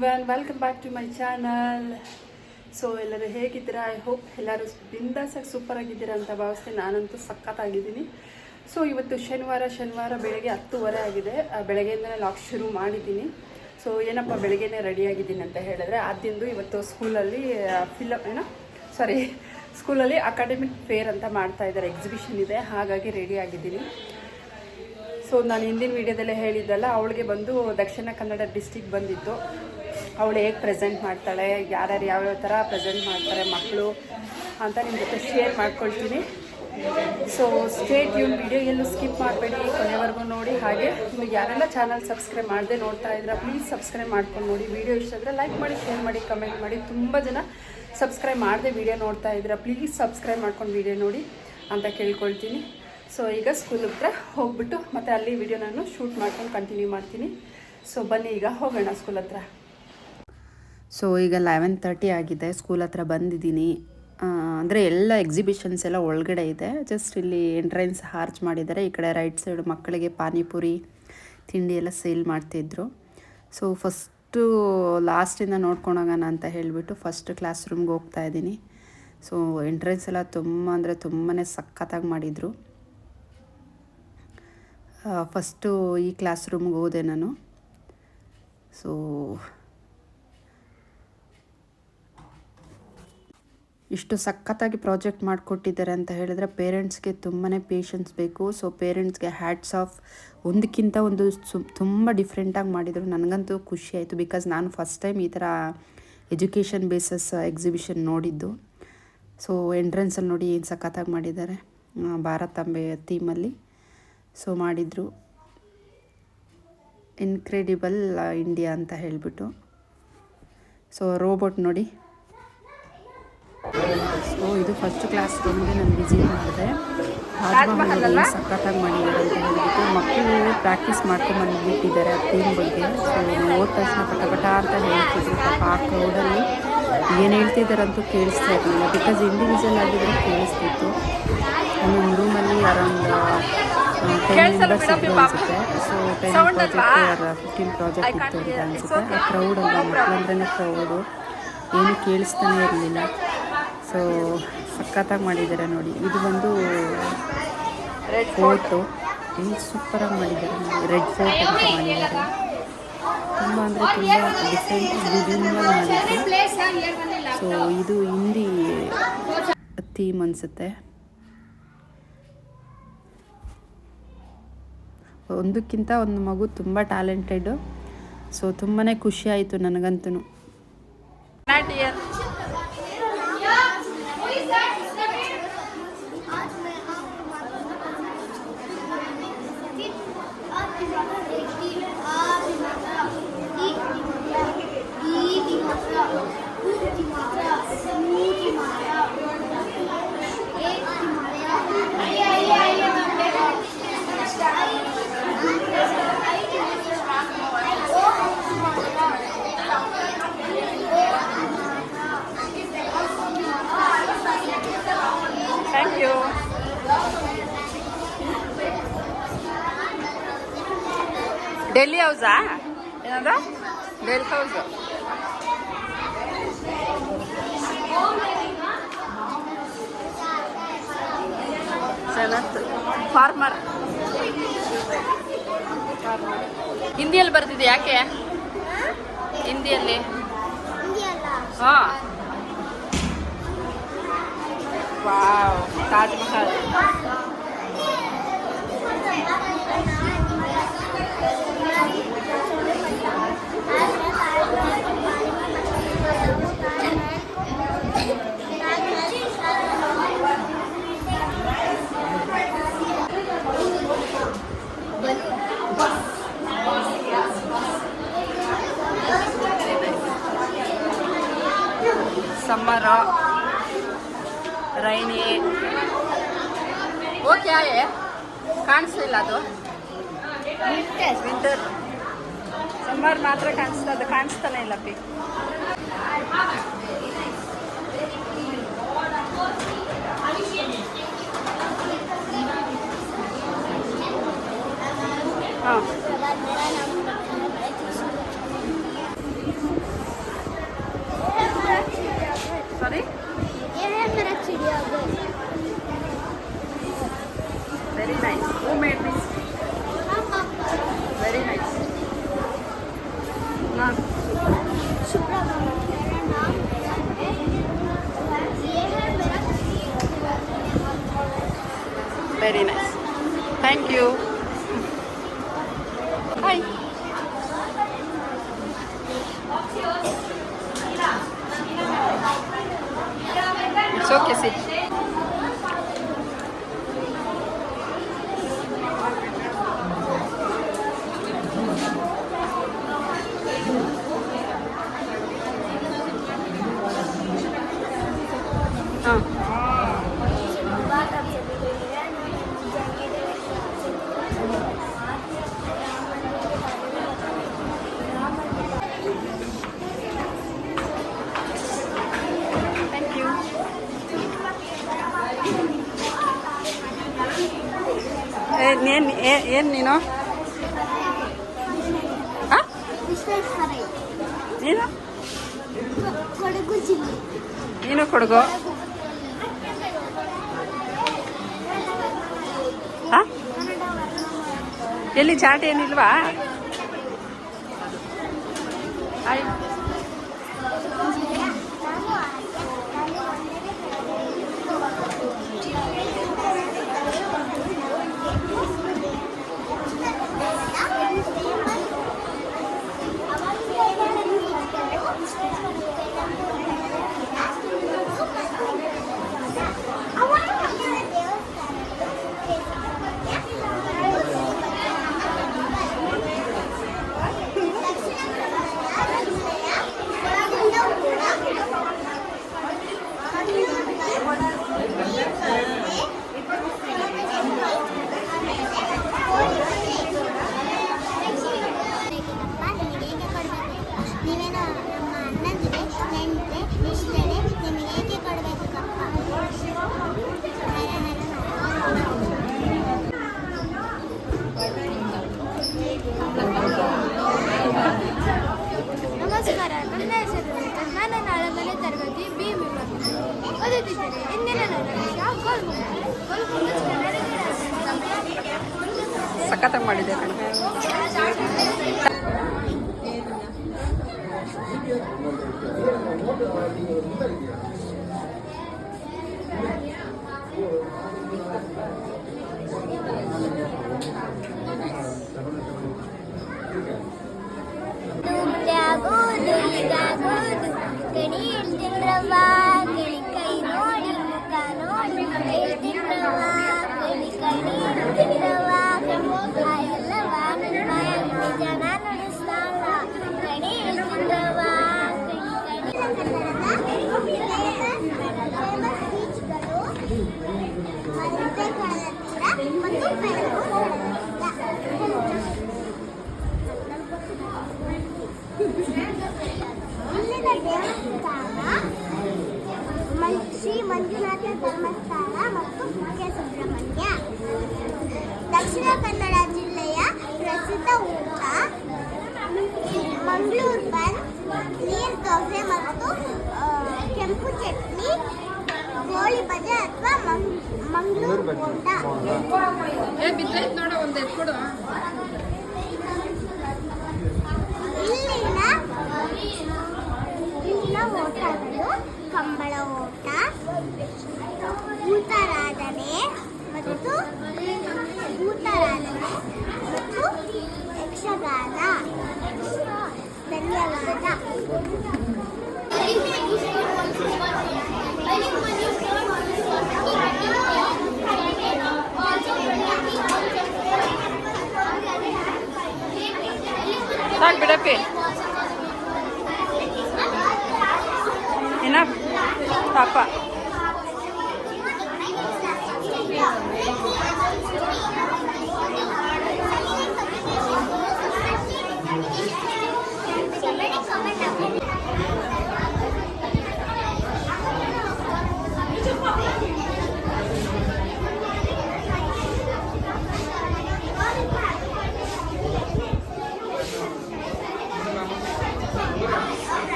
Everyone welcome back to my channel so ಎಲ್ಲರೂ ಹೇಗಿದ್ದೀರಾ? I hope ಎಲ್ಲರೂ ಬಿಂದಾಸಾಗಿ ಸೂಪರ್ ಆಗಿದ್ದೀರಾ ಅಂತ ಭಾವಿಸ್ತೀನಿ. ನಾನಂತೂ ಸಖತ್ತಾಗಿದ್ದೀನಿ. ಸೊ ಇವತ್ತು ಶನಿವಾರ ಶನಿವಾರ ಬೆಳಗ್ಗೆ ಹತ್ತುವರೆ ಆಗಿದೆ. ಬೆಳಗ್ಗೆಯಿಂದಲೇ ಲಾಕ್ ಶುರು ಮಾಡಿದ್ದೀನಿ. ಸೊ ಏನಪ್ಪ ಬೆಳಗ್ಗೆನೇ ರೆಡಿ ಆಗಿದ್ದೀನಿ ಅಂತ ಹೇಳಿದ್ರೆ ಆದ್ಯಂದು ಇವತ್ತು ಸ್ಕೂಲಲ್ಲಿ ಫಿಲಮ್ ಏನೋ? ಸಾರಿ ಸ್ಕೂಲಲ್ಲಿ ಅಕಾಡೆಮಿಕ್ ಫೇರ್ ಅಂತ ಮಾಡ್ತಾ ಇದ್ದಾರೆ. ಎಕ್ಸಿಬಿಷನ್ ಇದೆ. ಹಾಗಾಗಿ ರೆಡಿ ಆಗಿದ್ದೀನಿ. ಸೊ ನಾನು ಹಿಂದಿನ ವೀಡಿಯೋದಲ್ಲೇ ಹೇಳಿದ್ದಲ್ಲ, ಅವಳಿಗೆ ಬಂದು ದಕ್ಷಿಣ ಕನ್ನಡ ಡಿಸ್ಟಿಕ್ ಬಂದಿತ್ತು. ಅವಳು ಹೇಗೆ ಪ್ರೆಸೆಂಟ್ ಮಾಡ್ತಾಳೆ, ಯಾರ್ಯಾರು ಯಾವ್ಯಾವ ಥರ ಪ್ರೆಸೆಂಟ್ ಮಾಡ್ತಾರೆ ಮಕ್ಕಳು ಅಂತ ನಿಮ್ಮ ಜೊತೆ ಶೇರ್ ಮಾಡ್ಕೊಳ್ತೀನಿ. ಸೊ ಸ್ಟೇಟ್ ಇವ್ನ ವಿಡಿಯೋ ಎಲ್ಲೂ ಸ್ಕಿಪ್ ಮಾಡಬೇಡಿ, ಕೊನೆವರೆಗೂ ನೋಡಿ. ಹಾಗೆ ನೀವು ಯಾರೆಲ್ಲ ಚಾನಲ್ ಸಬ್ಸ್ಕ್ರೈಬ್ ಮಾಡದೆ ನೋಡ್ತಾ ಇದ್ರೆ ಪ್ಲೀಸ್ ಸಬ್ಸ್ಕ್ರೈಬ್ ಮಾಡ್ಕೊಂಡು ನೋಡಿ. ವಿಡಿಯೋ ಇಷ್ಟ ಆದರೆ ಲೈಕ್ ಮಾಡಿ ಶೇರ್ ಮಾಡಿ ಕಮೆಂಟ್ ಮಾಡಿ. ತುಂಬ ಜನ ಸಬ್ಸ್ಕ್ರೈಬ್ ಮಾಡದೆ ವಿಡಿಯೋ ನೋಡ್ತಾ ಇದ್ರೆ ಪ್ಲೀಸ್ ಸಬ್ಸ್ಕ್ರೈಬ್ ಮಾಡ್ಕೊಂಡು ವಿಡಿಯೋ ನೋಡಿ ಅಂತ ಕೇಳ್ಕೊಳ್ತೀನಿ. ಸೊ ಈಗ ಸ್ಕೂಲ್ ಹತ್ರ ಹೋಗ್ಬಿಟ್ಟು ಮತ್ತೆ ಅಲ್ಲಿ ವಿಡಿಯೋ ನಾನು ಶೂಟ್ ಮಾಡ್ಕೊಂಡು ಕಂಟಿನ್ಯೂ ಮಾಡ್ತೀನಿ. ಸೊ ಬನ್ನಿ ಈಗ, ಹೋಗೋಣ ಸ್ಕೂಲ್ ಹತ್ರ. ಸೊ ಈಗ ಲೆವೆನ್ ತರ್ಟಿ ಆಗಿದೆ ಸ್ಕೂಲ್ ಹತ್ರ ಬಂದಿದ್ದೀನಿ. ಅಂದರೆ ಎಲ್ಲ ಎಕ್ಸಿಬಿಷನ್ಸ್ ಎಲ್ಲ ಒಳಗಡೆ ಇದೆ. ಜಸ್ಟ್ ಇಲ್ಲಿ ಎಂಟ್ರೆನ್ಸ್ ಹಾರ್ಚ್ ಮಾಡಿದ್ದಾರೆ. ಈ ಕಡೆ ರೈಟ್ ಸೈಡ್ ಮಕ್ಕಳಿಗೆ ಪಾನಿಪುರಿ, ತಿಂಡಿ ಎಲ್ಲ ಸೇಲ್ ಮಾಡ್ತಿದ್ರು ಸೊ ಫಸ್ಟು ಲಾಸ್ಟಿಂದ ನೋಡ್ಕೊಂಡೋಗೋಣ ಅಂತ ಹೇಳಿಬಿಟ್ಟು ಫಸ್ಟ್ ಕ್ಲಾಸ್ ರೂಮ್ಗೆ ಹೋಗ್ತಾ ಇದ್ದೀನಿ. ಸೊ ಎಂಟ್ರೆನ್ಸ್ ಎಲ್ಲ ತುಂಬ ಅಂದರೆ ತುಂಬಾ ಸಖತ್ತಾಗಿ ಮಾಡಿದರು. ಫಸ್ಟು ಈ ಕ್ಲಾಸ್ ರೂಮ್ಗೆ ಹೋದೆ ನಾನು. ಸೊ ಇಷ್ಟು ಸಖತ್ತಾಗಿ ಪ್ರಾಜೆಕ್ಟ್ ಮಾಡಿಕೊಟ್ಟಿದ್ದಾರೆ ಅಂತ ಹೇಳಿದ್ರೆ ಪೇರೆಂಟ್ಸ್ಗೆ ತುಂಬಾ ಪೇಷನ್ಸ್ ಬೇಕು. ಸೊ ಪೇರೆಂಟ್ಸ್ಗೆ ಹ್ಯಾಟ್ಸ್ ಆಫ್ ಒಂದಕ್ಕಿಂತ ಒಂದು ಸು ತುಂಬ ಡಿಫ್ರೆಂಟಾಗಿ ಮಾಡಿದರು. ನನಗಂತೂ ಖುಷಿ ಆಯಿತು ಬಿಕಾಸ್ ನಾನು ಫಸ್ಟ್ ಟೈಮ್ ಈ ಥರ ಎಜುಕೇಷನ್ ಬೇಸಸ್ ಎಕ್ಸಿಬಿಷನ್ ನೋಡಿದ್ದು. ಸೊ ಎಂಟ್ರೆನ್ಸಲ್ಲಿ ನೋಡಿ ಏನು ಸಖತ್ತಾಗಿ ಮಾಡಿದ್ದಾರೆ. ಭಾರತಾಂಬೆ ಥೀಮಲ್ಲಿ ಸೊ ಮಾಡಿದರು. ಇನ್ಕ್ರೆಡಿಬಲ್ ಇಂಡಿಯಾ ಅಂತ ಹೇಳಿಬಿಟ್ಟು. ಸೊ ರೋಬೋಟ್ ನೋಡಿ. ಸೊ ಇದು ಫಸ್ಟ್ ಕ್ಲಾಸ್ ರೂಮ್ಗೆ ನಾನು ವಿಸಿಟ್ ಮಾಡಿದೆ. ತಾಜ್ಮಹಲ್ ಸಕ್ಕತ್ತಾಗಿ ಸಖತ್ತಾಗಿ ಮಾಡಿದ್ದಾರೆ ಅಂತ ಹೇಳ್ಬಿಟ್ಟು ಮಕ್ಕಳು ಪ್ರಾಕ್ಟೀಸ್ ಮಾಡ್ಕೊಂಡು ಬಂದುಬಿಟ್ಟಿದ್ದಾರೆ ಥೀಮ್ ಬಗ್ಗೆ. ಸೊ ಹೋದ ತಕ್ಷಣ ಪಟ ಪಟ ಅಂತ ಹೇಳ್ತಿದ್ರು. ಪಾಪ ಆ ಕ್ರೌಡಲ್ಲಿ ಏನು ಹೇಳ್ತಿದ್ದಾರಂತೂ ಕೇಳಿಸ್ತಾ ಇರಲಿಲ್ಲ. ಬಿಕಾಸ್ ಇಂಡಿವಿಜುವಲ್ ಆಗಿದ್ರೆ ಕೇಳಿಸ್ತಿತ್ತು. ಒಂದೊಂದು ರೂಮಲ್ಲಿ ಅರೌಂಡ್ ಟೆನ್ ಮೆಂಬರ್ಸ್ ಇದ್ರು ಅನಿಸುತ್ತೆ. So ten project fifteen project ಇತ್ತು ಅಂತ ಅನಿಸುತ್ತೆ ಆ ಕ್ರೌಡಲ್ಲ ಅಂದ್ರೆ ಕ್ರೌಡು ಏನು ಕೇಳಿಸ್ತಾನೆ ಇರಲಿಲ್ಲ. ಸೊ ಸಖತ್ತಾಗಿ ಮಾಡಿದ್ದಾರೆ ನೋಡಿ. ಇದು ಬಂದು ಫೋಟೋ ಏನು ಸೂಪರಾಗಿ ಮಾಡಿದ್ದಾರೆ ನೋಡಿ. ರೆಡ್ ಫೋರ್ಟ್ ಅಂತ ಮಾಡಿದ್ದಾರೆ. ತುಂಬ ಅಂದರೆ ತುಂಬ ಡಿಫ್ರೆಂಟ್ ವಿಭಿನ್ನವಾಗಿ ಮಾಡಿದ್ದಾರೆ. ಸೊ ಇದು ಹಿಂದಿ ಥೀಮ್ ಅನಿಸುತ್ತೆ. ಒಂದಕ್ಕಿಂತ ಒಂದು ಮಗು ತುಂಬ ಟ್ಯಾಲೆಂಟೆಡು ಸೊ ತುಂಬಾ ಖುಷಿ ಆಯಿತು ನನಗಂತೂ. ಹೌಸಾ ಏನದ? ಡೆಲ್ಲಿ ಹೌಸ್ ಫಾರ್ಮರ್ ಹಿಂದಿಯಲ್ಲಿ ಬರ್ತಿದೆ ಯಾಕೆ? ಹಿಂದಿಯಲ್ಲಿ. ಹಾ. Wow Taj Mahal. Sorry? Very nice. Who made this? Very nice. Love. very nice. Thank you. ನೀನು ಏನು? ನೀನು ಕೊಡಗು? ಎಲ್ಲಿ ಚಾಟ್ ಏನಿಲ್ವಾ? ಆಯ್ತು. 而且 ಮಂಗಳೂರು ಬನ್ ನೀರು ದೋಸೆ ಮತ್ತು ಕೆಂಪು ಚಟ್ನಿ ಕೋಳಿ ಬಜೆ ಅಥವಾ ಮಂಗಳೂರು ಇಲ್ಲಿನ ಇಲ್ಲಿನ ಓಟಗಳು ಕಂಬಳ ಓಟ ಭೂತಾರಾಧನೆ ಮತ್ತು ಭೂತ থাক বেটা pay enough papa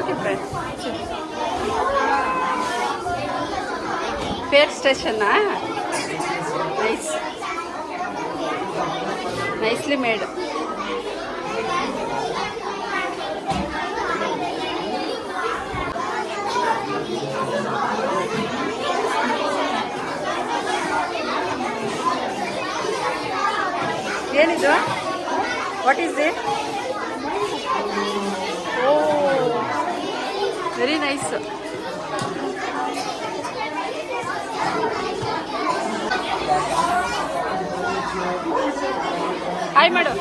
okay friend pair ಸ್ಟೇಷನ್ನಾ nice nicely made ಏನಿದು? What is it oh hi ಮಾಡು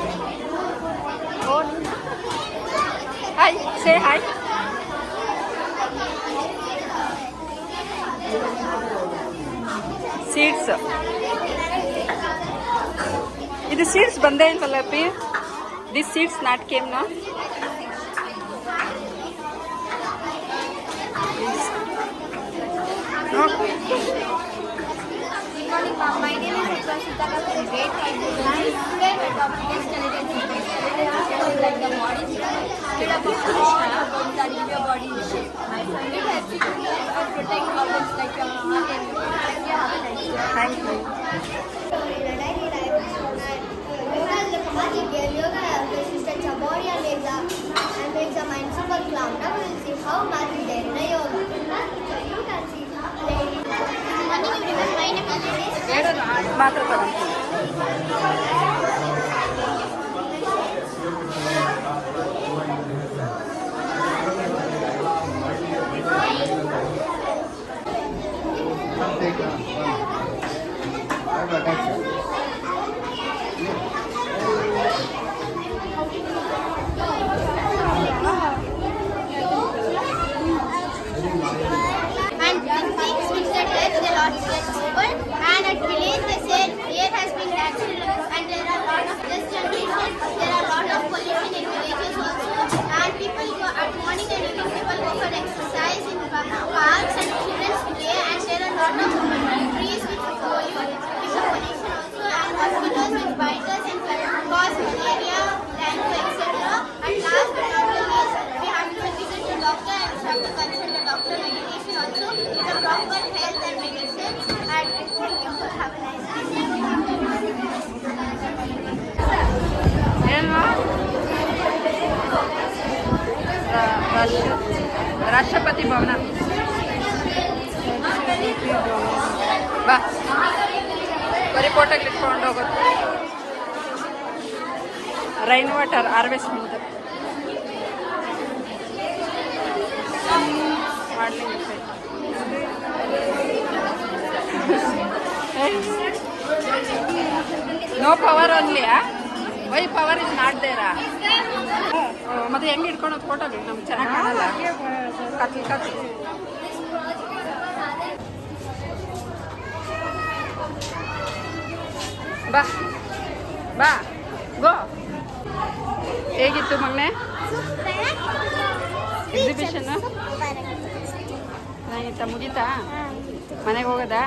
ಹಾಯ್ ಸೇ ಹಾಯ್ ಸೀಡ್ಸ್ ಇದು ಸೀಡ್ಸ್ ಬಂದೇ ಇಲ್ವಲ್ಲ P this seeds not came and makes the mind super calm. Now we will see how math is there in a yoga. ಮಾತ್ರ ರಾಷ್ಟ್ರಪತಿ ಭವನ. ಬಾ. ಬರೀ photo ಇಟ್ಕೊಂಡು ಹೋಗೋದು rain water harvest ಮುಂದೆ no power ಓನ್ಲಿಯಾ ವೈ ಪವರ್ ಇಸ್ ನಾಟ್ ದೇರಾ ಮತ್ತೆ ಹೆಂಗೆ ಇಟ್ಕೊಳೋದು ಫೋಟೋಗಳು ನಮ್ಗೆ ಚೆನ್ನಾಗಿ ಕಾಣಲ್ಲ. ಕತ್ಲು ಬಾ ಬಾ, ಗೋ. ಹೇಗಿತ್ತು ಮಗನೆ? ಎಕ್ಸಿಬಿಷನ್ ಚೆನ್ನಾಗಿತ್ತಾ? ಮುಗೀತಾ? ಮನೆಗೆ ಹೋಗೋದಾ?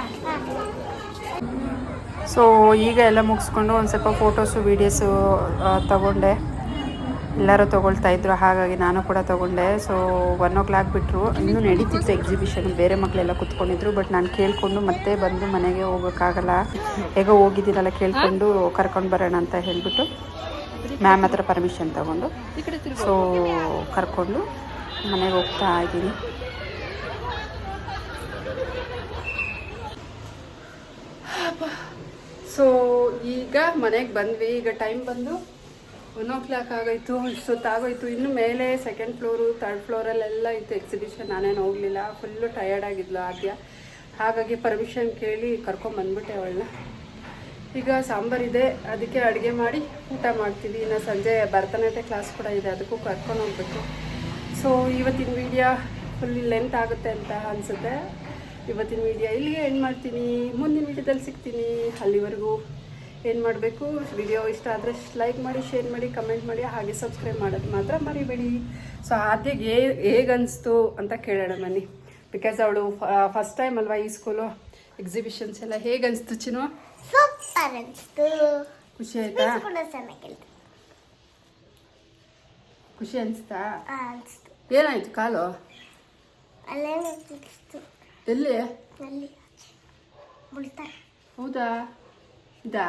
ಸೊ ಈಗ ಎಲ್ಲ ಮುಗಿಸ್ಕೊಂಡು ಒಂದು ಸ್ವಲ್ಪ ಫೋಟೋಸು ವೀಡಿಯೋಸು ತಗೊಂಡೆ. ಎಲ್ಲರೂ ತೊಗೊಳ್ತಾ ಇದ್ರು, ಹಾಗಾಗಿ ನಾನು ಕೂಡ ತೊಗೊಂಡೆ. ಸೊ ಒನ್ ಓ ಕ್ಲಾಕ್ ಬಿಟ್ಟರು ಇನ್ನೂ ನಡೀತಿತ್ತು ಎಕ್ಸಿಬಿಷನ್ ಬೇರೆ ಮಕ್ಕಳೆಲ್ಲ ಕುತ್ಕೊಂಡಿದ್ರು ಬಟ್ ನಾನು ಕೇಳಿಕೊಂಡು ಮತ್ತೆ ಬಂದು ಮನೆಗೆ ಹೋಗೋಕ್ಕಾಗಲ್ಲ. ಹೇಗೋ ಹೋಗಿದ್ದೀನಲ್ಲ ಕೇಳಿಕೊಂಡು ಕರ್ಕೊಂಡು ಬರೋಣ ಅಂತ ಹೇಳಿಬಿಟ್ಟು ಮ್ಯಾಮ್ ಹತ್ರ ಪರ್ಮಿಷನ್ ತಗೊಂಡು. ಸೊ ಕರ್ಕೊಂಡು ಮನೆಗೆ ಹೋಗ್ತಾ ಇದ್ದೀನಿ. ಸೊ ಈಗ ಮನೆಗೆ ಬಂದ್ವಿ. ಈಗ ಟೈಮ್ ಬಂದು ಒನ್ ಓ ಕ್ಲಾಕ್ ಆಗೋಯ್ತು. ಇಷ್ಟೊತ್ತಾಗೋಯ್ತು ಇನ್ನು ಮೇಲೆ ಸೆಕೆಂಡ್ ಫ್ಲೋರು ತರ್ಡ್ ಫ್ಲೋರಲ್ಲೆಲ್ಲ ಇತ್ತು ಎಕ್ಸಿಬಿಷನ್ ನಾನೇನು ಹೋಗಲಿಲ್ಲ. ಫುಲ್ಲು ಟಯರ್ಡ್ ಆಗಿದ್ಲು ಆದ್ಯ. ಹಾಗಾಗಿ ಪರ್ಮಿಷನ್ ಕೇಳಿ ಕರ್ಕೊಂಬಂದ್ಬಿಟ್ಟೆ ಅವಳನ್ನ. ಈಗ ಸಾಂಬಾರಿದೆ ಅದಕ್ಕೆ ಅಡುಗೆ ಮಾಡಿ ಊಟ ಮಾಡ್ತೀವಿ. ಇನ್ನು ಸಂಜೆ ಭರತನಾಟ್ಯ ಕ್ಲಾಸ್ ಕೂಡ ಇದೆ. ಅದಕ್ಕೂ ಕರ್ಕೊಂಡು ಹೋಗ್ಬೇಕು. ಸೊ ಇವತ್ತಿನ ವಿಡಿಯೋ ಫುಲ್ ಲೆಂತ್ ಆಗುತ್ತೆ ಅಂತ ಅನಿಸುತ್ತೆ. ಇವತ್ತಿನ ವಿಡಿಯೋ ಇಲ್ಲಿಗೆ ಎಂಡ್ ಮಾಡ್ತೀನಿ. ಮುಂದಿನ ವಿಡಿಯೋದಲ್ಲಿ ಸಿಗ್ತೀನಿ. ಅಲ್ಲಿವರೆಗೂ. ಏನು ಮಾಡಬೇಕು? ವಿಡಿಯೋ ಇಷ್ಟ ಆದರೆ ಲೈಕ್ ಮಾಡಿ ಶೇರ್ ಮಾಡಿ ಕಮೆಂಟ್ ಮಾಡಿ ಹಾಗೆ ಸಬ್ಸ್ಕ್ರೈಬ್ ಮಾಡೋದು ಮಾತ್ರ ಮರಿಬೇಡಿ. ಸೊ ಆದ್ಯಗೆ ಹೇ ಹೇಗೆ ಅನಿಸ್ತು ಅಂತ ಕೇಳೋಣ ಮನಿ ಬಿಕಾಸ್ ಅವಳು ಫಸ್ಟ್ ಟೈಮ್ ಅಲ್ವಾ ಈ ಸ್ಕೂಲು ಎಕ್ಸಿಬಿಷನ್ಸ್ ಎಲ್ಲ ಹೇಗೆ ಅನಿಸ್ತು ಚಿನ್ನು? ಸೂಪರ್ ಅನಿಸ್ತು. ಖುಷಿ ಆಯ್ತಾ? ಖುಷಿ ಅನಿಸ್ತಾ? ಏನಾಯ್ತು ಕಾಲು? ಎಲ್ಲಿ? ಹೌದಾ? ಇದಾ